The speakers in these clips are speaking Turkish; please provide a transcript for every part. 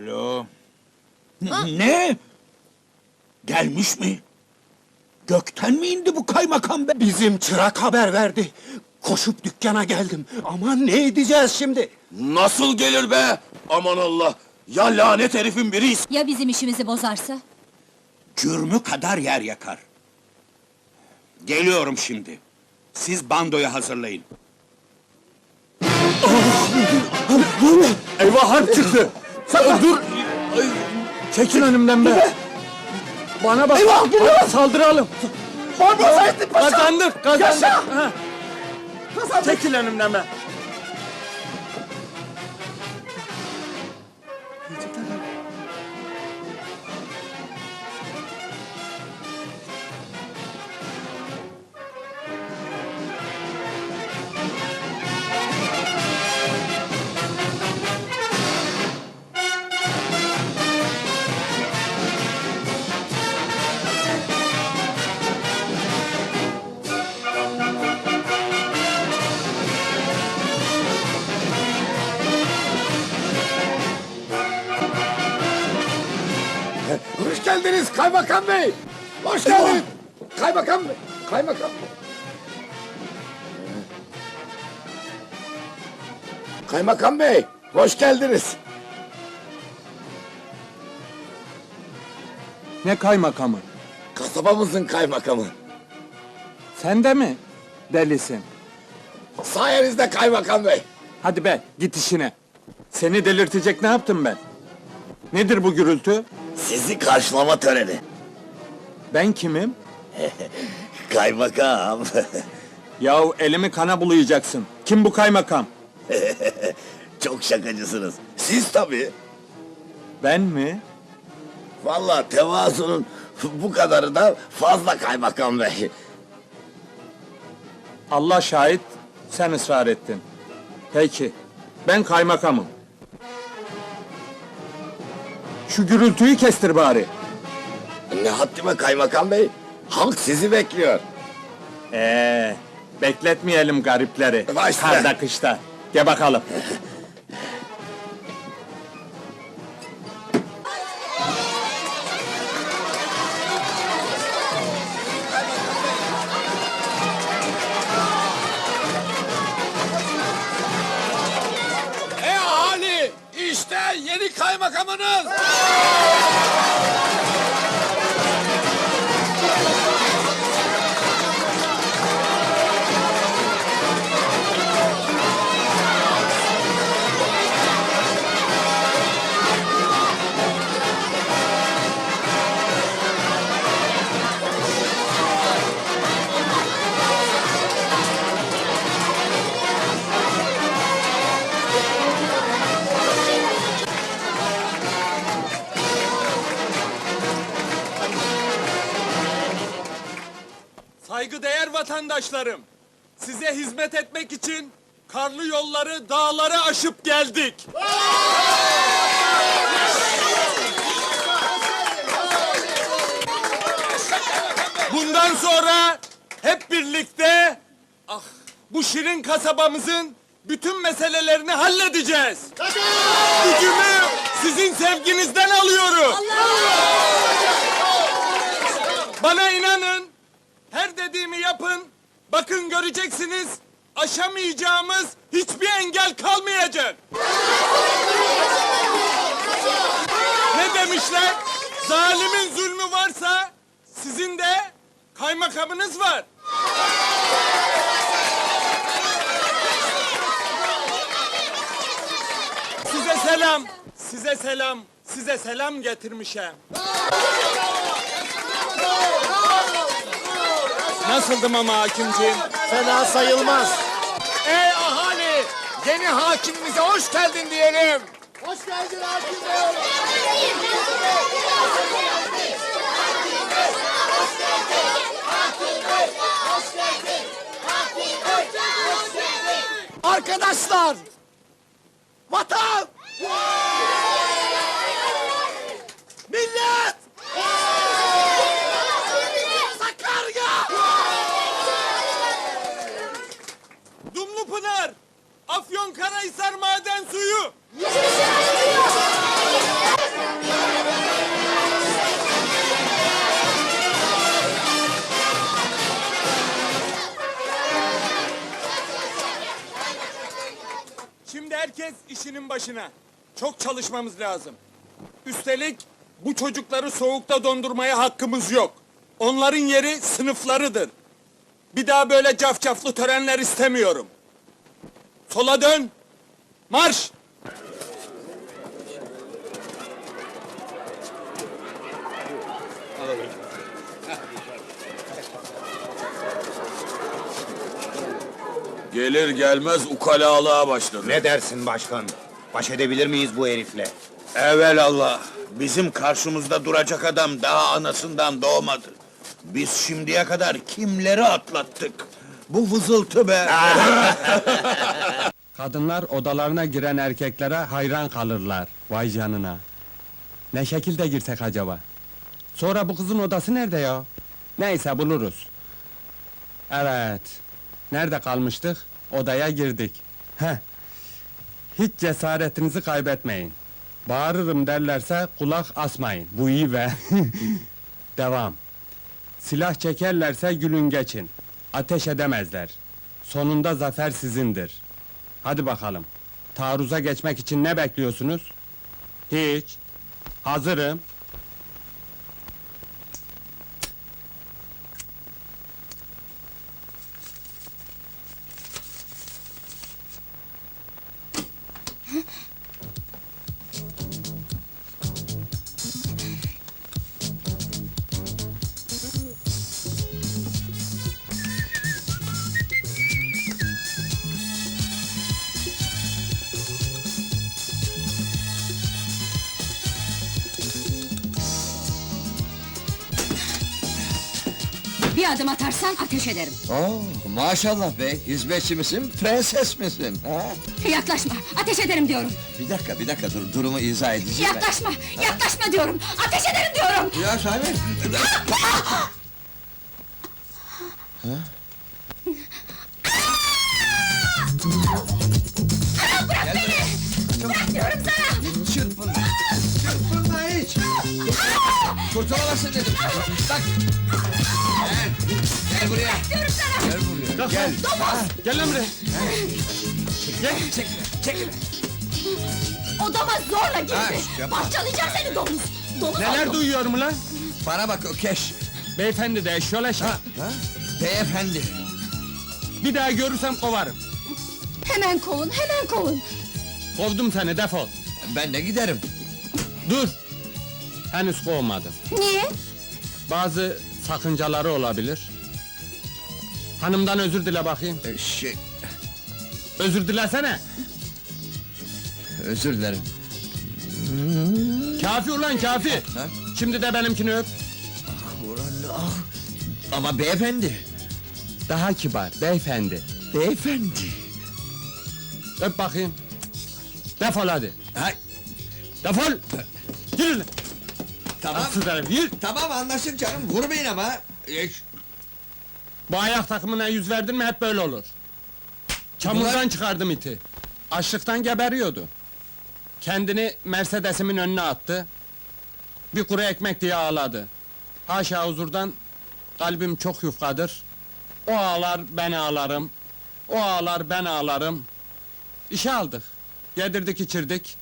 Alo. Ne? Gelmiş mi? Gökten mi indi bu kaymakam be? Bizim çırak haber verdi. Koşup dükkana geldim. Ama ne edeceğiz şimdi? Nasıl gelir be? Aman Allah! Ya lanet herifin biri Ya bizim işimizi bozarsa? Cürmü kadar yer yakar. Geliyorum şimdi. Siz bandoyu hazırlayın. Eyvah harp çıktı. Sakın dur. Çekil önümden be. Bana bak. Eyvah Hadi saldıralım. Kazandık kazandık. Ha. Çekil önümden be. Hoş kaymakam bey. Hoş geldiniz. Kaymakam bey. Kaymakam bey. Kaymakam bey, hoş geldiniz. Ne kaymakamı? Kasabamızın kaymakamı. Sen de mi? Delisin. Sayenizde kaymakam bey. Hadi be git işine. Seni delirtecek ne yaptım ben? Nedir bu gürültü? Sizi karşılama töreni. Ben kimim? Kaymakam. Yahu elimi kana bulayacaksın. Kim bu kaymakam? Çok şakacısınız. Siz tabii. Ben mi? Vallahi tevazunun bu kadarı da fazla kaymakam bey. Allah şahit, sen ısrar ettin. Peki, ben kaymakamım. Şu gürültüyü kestir bari. Ne haddime kaymakam bey? Halk sizi bekliyor. Ee, bekletmeyelim garipleri. Başla. Karda kışta. Gel bakalım. Ahali! İşte yeni kaymakamınız! Vatandaşlarım, size hizmet etmek için karlı yolları, dağları aşıp geldik. Bundan sonra hep birlikte ah bu şirin kasabamızın bütün meselelerini halledeceğiz. Gücümü sizin sevginizden alıyorum. Bana inanın, her dediğimi yapın. Bakın göreceksiniz, aşamayacağımız hiçbir engel kalmayacak. ne demişler? Zalimin zulmü varsa sizin de kaymakamınız var. Size selam, size selam, size selam getirmişim. Nasıldım ama hakimciğim? Fena sayılmaz. Ey ahali! Yeni hakimimize hoş geldin diyelim. Hoş geldin hakim bey. Arkadaşlar! Vatan! Şimdi herkes işinin başına. Çok çalışmamız lazım. Üstelik bu çocukları soğukta dondurmaya hakkımız yok. Onların yeri sınıflarıdır. Bir daha böyle cafcaflı törenler istemiyorum. Sola dön. Marş! Gelir gelmez ukalalığa başladı. Ne dersin başkan? Baş edebilir miyiz bu herifle? Evelallah. Bizim karşımızda duracak adam daha anasından doğmadı. Biz şimdiye kadar kimleri atlattık? Bu vızıltı be. Kadınlar odalarına giren erkeklere hayran kalırlar. Vay canına. Ne şekilde girsek acaba? Sonra bu kızın odası nerede ya? Neyse buluruz. Evet. Nerede kalmıştık? Odaya girdik. Heh. Hiç cesaretinizi kaybetmeyin. Bağırırım derlerse kulak asmayın. Bu iyi be. Devam. Silah çekerlerse gülün geçin. Ateş edemezler. Sonunda zafer sizindir. Hadi bakalım. Taarruza geçmek için ne bekliyorsunuz? Hiç. Hazırım. え? Bir adım atarsan ateş ederim. Oo, maşallah be, hizmetçi misin, prenses misin? Ha? Yaklaşma, ateş ederim diyorum. Bir dakika, bir dakika dur, durumu izah edeceğim Yaklaşma, yaklaşma diyorum. Ateş ederim diyorum. ben. Ya Şahin, Bırak diyorum sana. çırpınma, çırpınma hiç. Kurtulamazsın dedim. Bak. Gel, gel buraya. Diyorum sana. Gel buraya, gel. Gel lan buraya. Çekil, çekil. Odama zorla Ha, girdi. yapma. Parçalayacağım seni domuz. Domuz Neler oldum. duyuyorum lan? Bana bak Ökeş. Beyefendi de şöyle şey. Ha? Beyefendi. Bir daha görürsem kovarım. Hemen kovun, hemen kovun. Kovdum seni defol. Ben de giderim. Dur. Henüz kovmadım. Niye? Bazı sakıncaları olabilir. Hanımdan özür dile bakayım. Ee, Şey, Özür dilesene. özür dilerim. Kafi ulan kafi. Ha? Şimdi de benimkini öp. Ulan, ah. Ama beyefendi. Daha kibar beyefendi. Beyefendi. Öp bakayım. Defol hadi. Ha, Defol. Yürü. tamam. Asıl herif yürü. Tamam anlaştık canım, vurmayın ama. Ee, ş- Bu ayak takımına yüz verdin mi hep böyle olur. Çamurdan Bunlar- çıkardım iti. Açlıktan geberiyordu. Kendini Mercedes'imin önüne attı. Bir kuru ekmek diye ağladı. Haşa huzurdan kalbim çok yufkadır. O ağlar ben ağlarım. O ağlar ben ağlarım. İşe aldık. Yedirdik içirdik.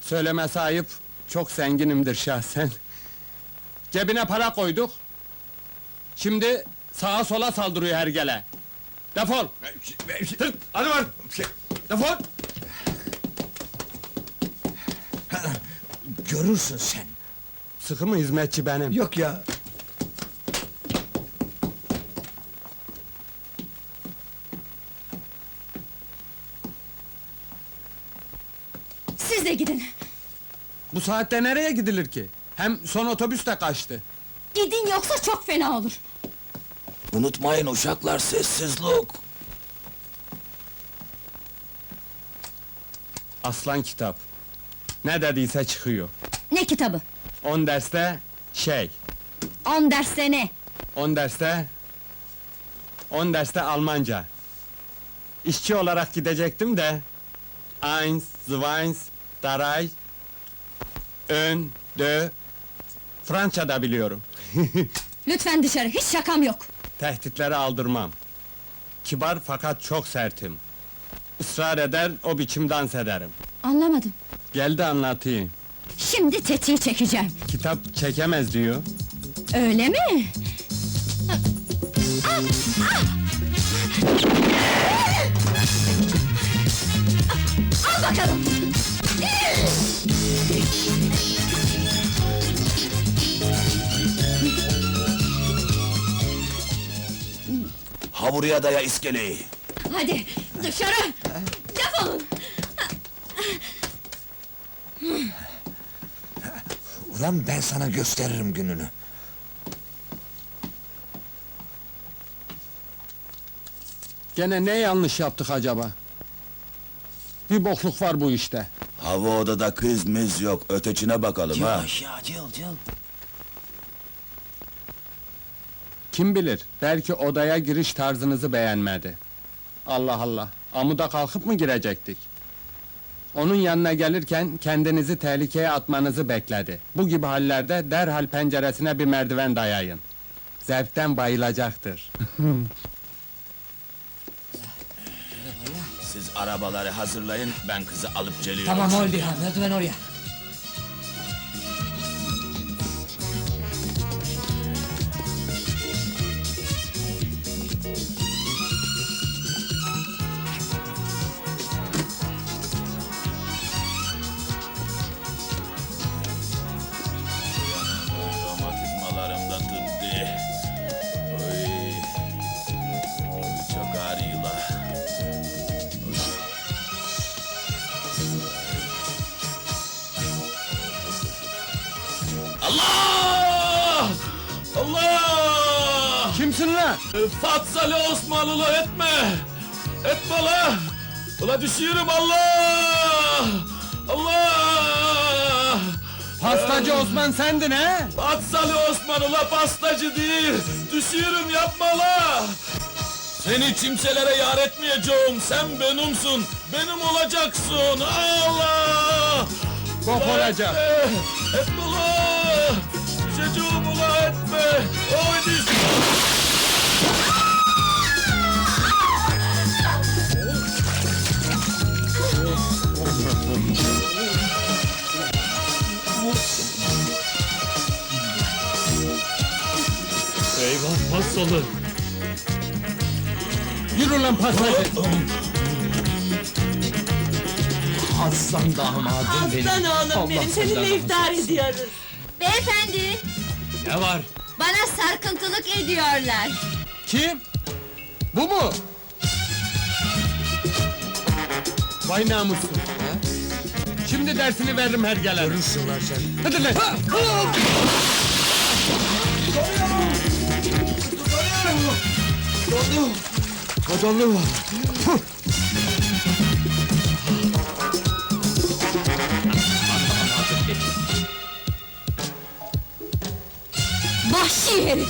Söyleme sahip çok zenginimdir şahsen. Cebine para koyduk. Şimdi sağa sola saldırıyor hergele. Defol! Tırt! Hadi var! Defol! Görürsün sen. Sıkı mı hizmetçi benim? Yok ya. Siz de gidin. Bu saatte nereye gidilir ki? Hem son otobüs de kaçtı. Gidin yoksa çok fena olur. Unutmayın uşaklar, sessizlik. Aslan kitap. Ne dediyse çıkıyor. Ne kitabı? On derste şey, On derste ne? on derste... On derste Almanca. İşçi olarak gidecektim de... Eins, zweins, drei... ön, de, Fransa da biliyorum. Lütfen dışarı, hiç şakam yok. Tehditleri aldırmam. Kibar fakat çok sertim. Israr eder, o biçim dans ederim. Anlamadım. Gel de anlatayım. Şimdi tetiği çekeceğim. Kitap çekemez diyor. Öyle mi? Al bakalım. Ha buraya daya iskeleyi. Hadi dışarı. Defolun. Ulan ben sana gösteririm gününü. Gene ne yanlış yaptık acaba? Bir bokluk var bu işte. Hava odada kız mız yok. Ötecine bakalım ha. Kim bilir, belki odaya giriş tarzınızı beğenmedi. Allah Allah, amuda kalkıp mı girecektik? Onun yanına gelirken kendinizi tehlikeye atmanızı bekledi. Bu gibi hallerde derhal penceresine bir merdiven dayayın. Zevkten bayılacaktır. Siz arabaları hazırlayın, ben kızı alıp geliyorum. Tamam oldu merdiven oraya. Lan? Fatsalı Osmanlılı etme! Etme la! Ula düşüyorum Allah! Allah! Pastacı Osman sendin he? Fatsalı Osman ula pastacı değil! Düşüyorum yapma la! Seni kimselere yar etmeyeceğim, sen benimsin, benim olacaksın, Allah! Bok Ula olacak. Etme, etme la! Düşeceğim ula etme! Oy düş! Yürü lan pastacı! Aslan damadım benim. Aslan oğlum benim seninle iftar ediyoruz. Beyefendi, Ne var? bana sarkıntılık ediyorlar. Kim? Bu mu? Vay namussuz! Şimdi dersini veririm her gelen. Görürsün lan sen. Hadi lan! Kodollu var. Vahşi herif!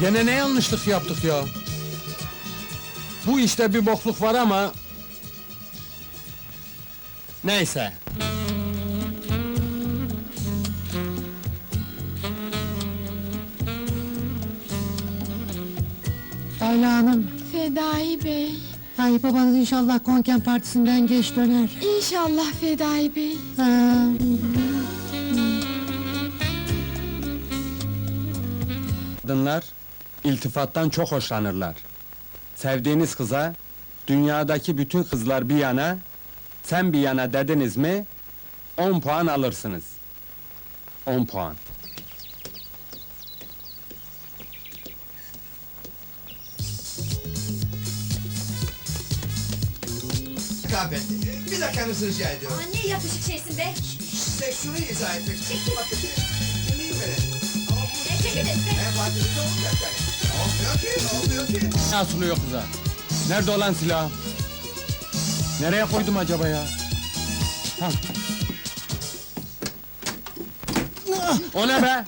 Gene ne yanlışlık yaptık ya? Bu işte bir bokluk var ama... Neyse. Ayla Hanım, Fedai Bey. ay babanız inşallah konken partisinden geç döner. İnşallah Fedai Bey. Ha, Kadınlar iltifattan çok hoşlanırlar. Sevdiğiniz kıza dünyadaki bütün kızlar bir yana, sen bir yana dediniz mi 10 puan alırsınız. 10 puan. Hanımefendi, bir dakikanızı rica ediyorum. Ne yapışık şeysin be? Size şunu izah etmek istiyorum. Bakın, dinleyin beni. Ama bu Çekilin! menfaatiniz olmayacak yani. Olmuyor ki, olmuyor ki. Ne asılıyor kıza? Nerede olan silah? Nereye koydum acaba ya? Ha. O ne be?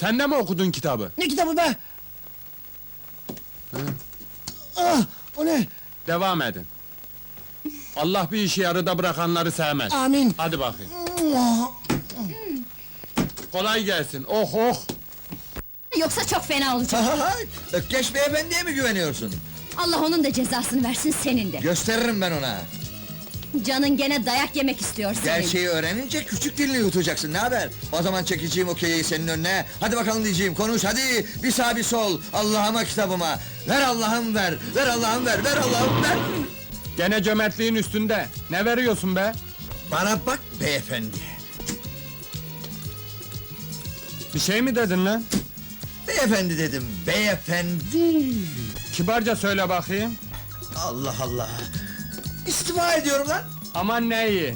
Sen de mi okudun kitabı? ne kitabı be? Ah, o ne? Devam edin. Allah bir işi yarıda bırakanları sevmez. Amin. Hadi bakayım. Kolay gelsin. Oh oh. Yoksa çok fena olacak. Ökkeş beyefendiye mi güveniyorsun? Allah onun da cezasını versin senin de. Gösteririm ben ona. Canın gene dayak yemek istiyor senin. Gerçeği öğrenince küçük dilini yutacaksın, ne haber? O zaman çekeceğim okeyi senin önüne. Hadi bakalım diyeceğim, konuş hadi! Bir sağ bir sol, Allah'ıma kitabıma. Ver Allah'ım ver, ver Allah'ım ver, ver Allah'ım ver! Gene cömertliğin üstünde. Ne veriyorsun be? Bana bak beyefendi. Bir şey mi dedin lan? Beyefendi dedim, beyefendi! Kibarca söyle bakayım. Allah Allah! İstifa ediyorum lan! Aman ne iyi.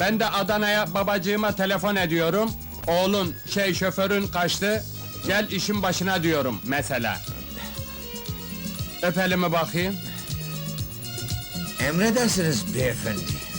Ben de Adana'ya babacığıma telefon ediyorum. Oğlun, şey şoförün kaçtı. Gel işin başına diyorum mesela. Öp elimi bakayım. Emredersiniz beyefendi.